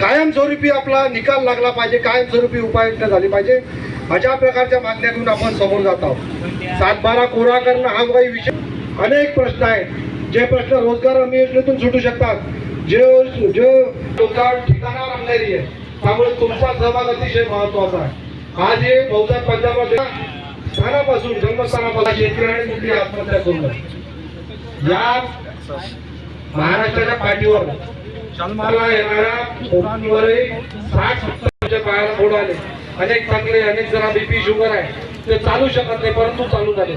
कायमस्वरूपी आपला निकाल लागला पाहिजे कायमस्वरूपी उपाययोजना झाली पाहिजे. अशा प्रकारच्या मागण्या घेऊन आपण समोर जात आहोत. सातबारा कोरा करणं हा काही विषय अनेक प्रश्न आहेत. जे प्रश्न रोजगार हमी योजनेतून सुटू शकतात. जे जे रोजगार ठिकाणावर आणलेली आहे त्यामुळे तुमचा सहभाग अतिशय महत्त्वाचा आहे. आज हे बहुतेक पंजाबमध्ये स्थानापासून जन्मस्थानापासून शेतकऱ्यांनी कुठली आत्महत्या करू नये या महाराष्ट्राच्या पाठीवर मला येणाऱ्या साठ सत्तरच्या पायाला फोड आले. अनेक चांगले अनेक जण बीपी शुगर आहे. ते चालू शकत नाही परंतु चालू झाले.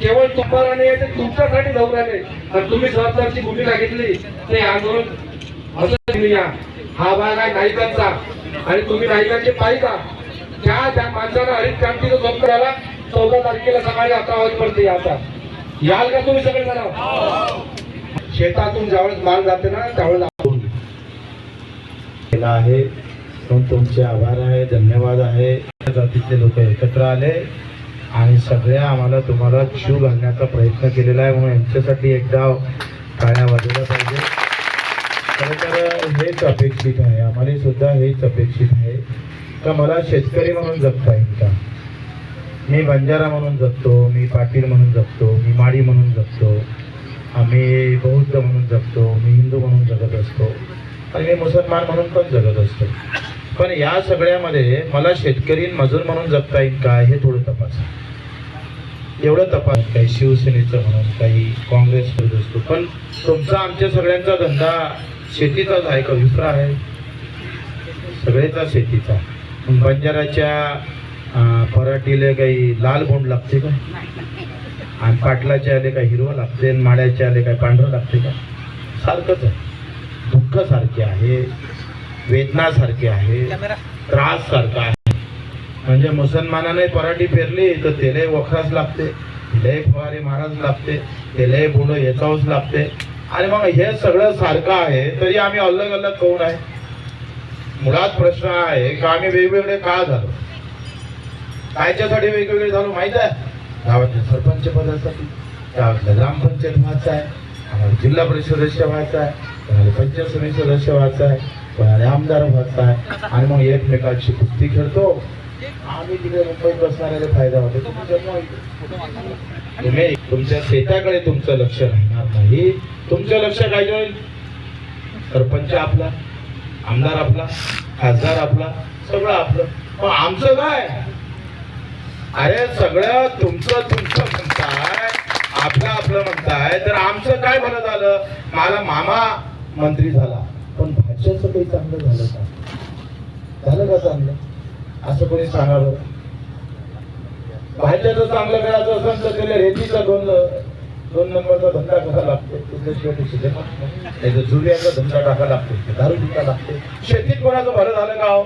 केवळ तुम्हाला नाही ते तुमच्यासाठी जाऊ राहिले आणि तुम्ही सरकारची भूमिका घेतली ते आंदोलन असं या. हा भाग आहे नायकांचा. आणि तुम्ही नायकांचे पाहिजा त्या त्या माणसानं हरित क्रांतीचं स्वप्न झाला चौदा तारखेला सकाळी अकरा वाजेपर्यंत याचा याल का तुम्ही सगळे जण शेतातून ज्यावेळेस माल जाते ना त्यावेळेस केला आहे. म्हणून तुमचे आभार आहे धन्यवाद आहे. जातीचे लोक एकत्र आले आणि सगळ्या आम्हाला तुम्हाला शिव घालण्याचा प्रयत्न केलेला आहे म्हणून यांच्यासाठी एकदा टाळ्या वाजवल्या पाहिजे. खरं तर हेच अपेक्षित आहे. आम्हाला सुद्धा हेच अपेक्षित आहे. का मला शेतकरी म्हणून जगता येईल का? मी बंजारा म्हणून जगतो मी पाटील म्हणून जगतो मी माडी म्हणून जगतो आम्ही बौद्ध म्हणून जगतो मी हिंदू म्हणून जगतो. आणि मी मुसलमान म्हणून पण जगत असतो. पण या सगळ्यामध्ये मला शेतकरी मजूर म्हणून जगता येईल काय हे थोडं तपास. एवढं तपास. काही शिवसेनेचं म्हणून काही काँग्रेस करत असतो. पण तुमचा आमच्या सगळ्यांचा धंदा शेतीचाच आहे का? विप्रा आहे? सगळेचा शेतीचा. बंजाराच्या अं, पराठीले काही लाल बोंड लागते का? आणि पाटलाचे आले काय हिरवं लागते? आणि माड्याचे आले काय पांढरं लागते का? सारखंच आहे. दुःख सारखे आहे वेदना सारखे आहे त्रास सारखा आहे. म्हणजे मुसलमानाने पराठी पेरली तर त्याला वखराच लागते तिलाही फवारे महाराज लागते त्यालाही बोंड याचावंच लागते. आणि मग हे सगळं सारखं आहे तरी आम्ही अलग अलग कोण आहे? मुळात प्रश्न आहे का आम्ही वेगवेगळे का झालो? कायच्यासाठी वेगवेगळे झालो माहीत आहे? गावातल्या सरपंच पदासाठी गावातल्या ग्रामपंचायत व्हायचं आहे आम्हाला जिल्हा परिषद सदस्य व्हायचं आहे. कोणाला पंचायत समिती सदस्य व्हायचं आहे कोणाला आमदार व्हायचं आहे आणि मग एकमेकांची कुस्ती खेळतो. आम्ही तिकडे मुंबईत बसणाऱ्याला फायदा होतो. तुम्ही तुमच्या शेताकडे तुमचं लक्ष राहणार नाही. तुमचं लक्ष काय होईल सरपंच आपला आमदार आपला खासदार आपला सगळं आपलं. मग आमचं काय? अरे सगळं तुमचं तुमचं म्हणताय. आपलं आपलं म्हणताय. तर आमचं काय भलं झालं मला मामा मंत्री झाला. पण भाषेचं काही चांगलं झालं का? झालं का चांगलं? असं कोणी सांगावं? भाज्याचं चांगलं करायचं असेल तर त्याला रेतीचा दोन दोन नंबरचा धंदा कसा लागतो? त्याच्याशिवाय ते नाही. जुर्याचा धंदा टाका लागतो. दारू विका लागते. शेतीत कोणाचं भरं झालं का हो?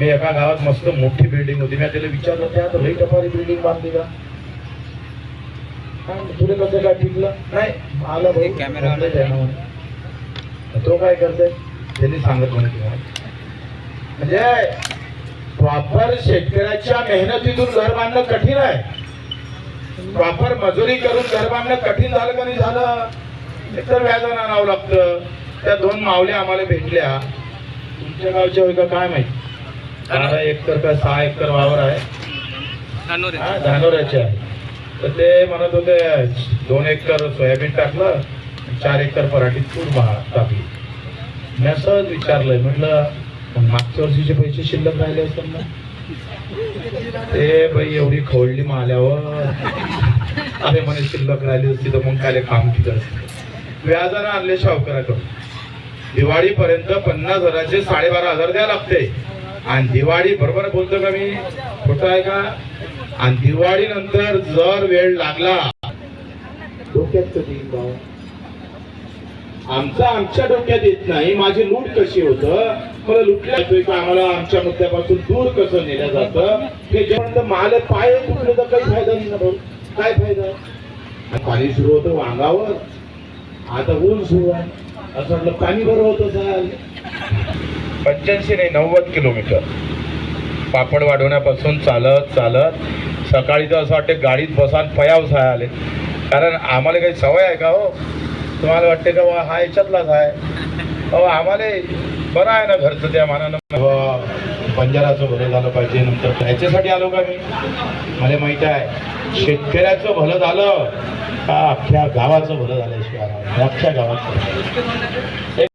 मी एका गावात मस्त मोठी बिल्डिंग होती. मी त्याला विचारलं त्या तर लई टपारी बिल्डिंग बांधली का? तुला कसं काय टिकलं? नाही आला भाऊ. कॅमेरा. तो काय करते त्यांनी सांगत म्हणजे प्रॉपर शेतकऱ्याच्या मेहनतीतून घर बांधणं कठीण आहे. प्रॉपर मजुरी करून घर बांधणं कठीण झालं का नाही झालं? एकतर व्याजानं आणावं लागतं. त्या दोन मावल्या आम्हाला भेटल्या. तुमच्या गावच्या होय का काय माहिती? बारा एकर का सहा एकर वावर आहे. धानोऱ्याचे आहे. तर ते म्हणत होते दोन एकर सोयाबीन टाकलं चार एकर पराठीत तूर बहा टाकली. मी असंच विचारलंय म्हटलं मागच्या वर्षीचे पैसे शिल्लक राहिले असतात ना? ते बाई एवढी खवळली माल्यावर. अरे म्हणे शिल्लक राहिली असती तर मग काय काम केलं असतं? व्याजानं आणले शावकराकडून दिवाळीपर्यंत पन्नास हजाराचे साडेबारा हजार द्यावं लागते. आणि दिवाळी बरोबर बोलतो का मी? खोटं आहे का? आणि दिवाळी नंतर जर वेळ लागला डोक्यात कधी आमच्या डोक्यात येत नाही. माझी लूट कशी होत? मला लुटल्या का? आम्हाला आमच्या मुद्द्यापासून दूर कसं नेलं जातं? हे जेवण माल पाय कुठलं तर काही फायदा नाही ना भाऊ? काय फायदा? पाणी सुरू होतं वांगावर. आता ऊन सुरू आहे. असं म्हटलं पाणी बरं होतं चाल पंच्याऐंशी नाही नव्वद किलोमीटर. पापड वाढवण्यापासून चालत चालत सकाळी तर असं वाटतं गाडीत बसान पयाव आले. कारण आम्हाला काही सवय आहे का हो? तुम्हाला वाटते का वा हा याच्यातलाच आहे. अहो आम्हाला बरं आहे ना घरचं त्या मानानं. बंजाराचं भलं झालं पाहिजे नंतर. त्याच्यासाठी आलो का मी? मला माहीत आहे शेतकऱ्याचं भलं झालं का अख्ख्या गावाचं भलं झाल्याशिवाय अख्ख्या गावाचं.